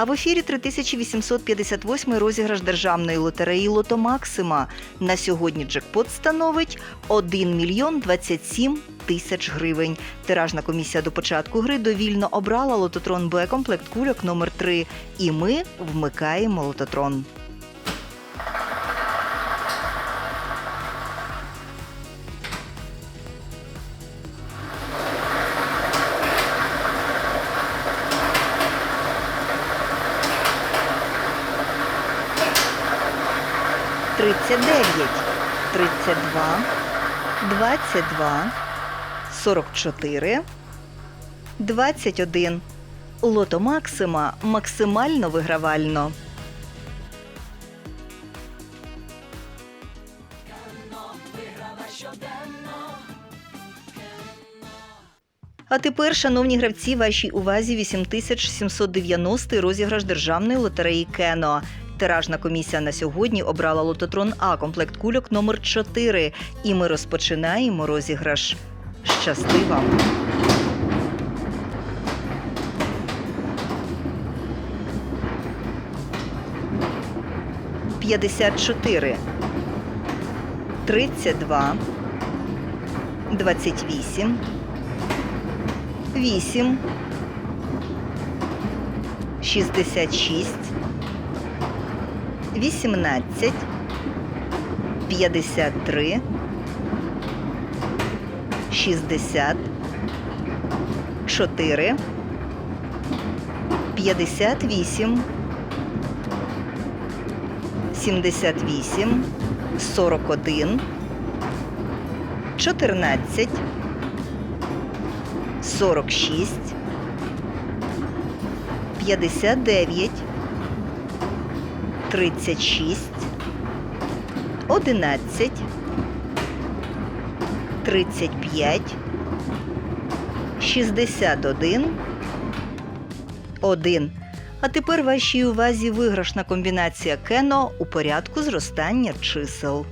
А в ефірі 3858 розіграш державної лотереї Лото Максима. На сьогодні джекпот становить 1 мільйон 27 тисяч гривень. Тиражна комісія до початку гри довільно обрала лототрон Б комплект кульок номер 3 І ми вмикаємо лототрон. Тридцять дев'ять, тридцять два, двадцять два, сорок чотири, двадцять один. Лото Максима максимально вигравально. А тепер, шановні гравці, вашій увазі 8790 розіграш державної лотереї Кено. Тиражна комісія на сьогодні обрала лототрон А комплект кульок номер 4 І ми розпочинаємо розіграш. Щасти вам! П'ятдесят чотири, тридцять два, двадцять вісім, вісім, шістдесят шість. 18, 53, 60, 4, 58, 78, 41, 14, 46, 59, 36, 11, 35, 61, 1. А тепер вашій увазі виграшна комбінація кено у порядку зростання чисел.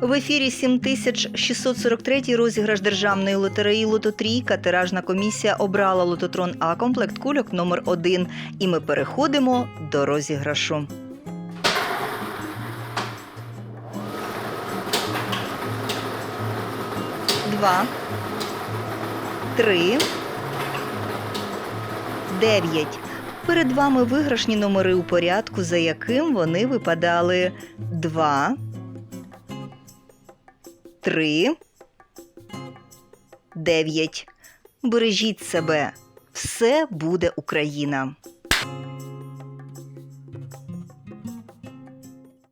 В ефірі 7643 розіграш державної лотереї Лототрійка. Тиражна комісія обрала лототрон А комплект кульок номер 1 І ми переходимо до розіграшу. Два. Три. Дев'ять. Перед вами виграшні номери у порядку, за яким вони випадали. Два три, дев'ять. Бережіть себе. Все буде Україна.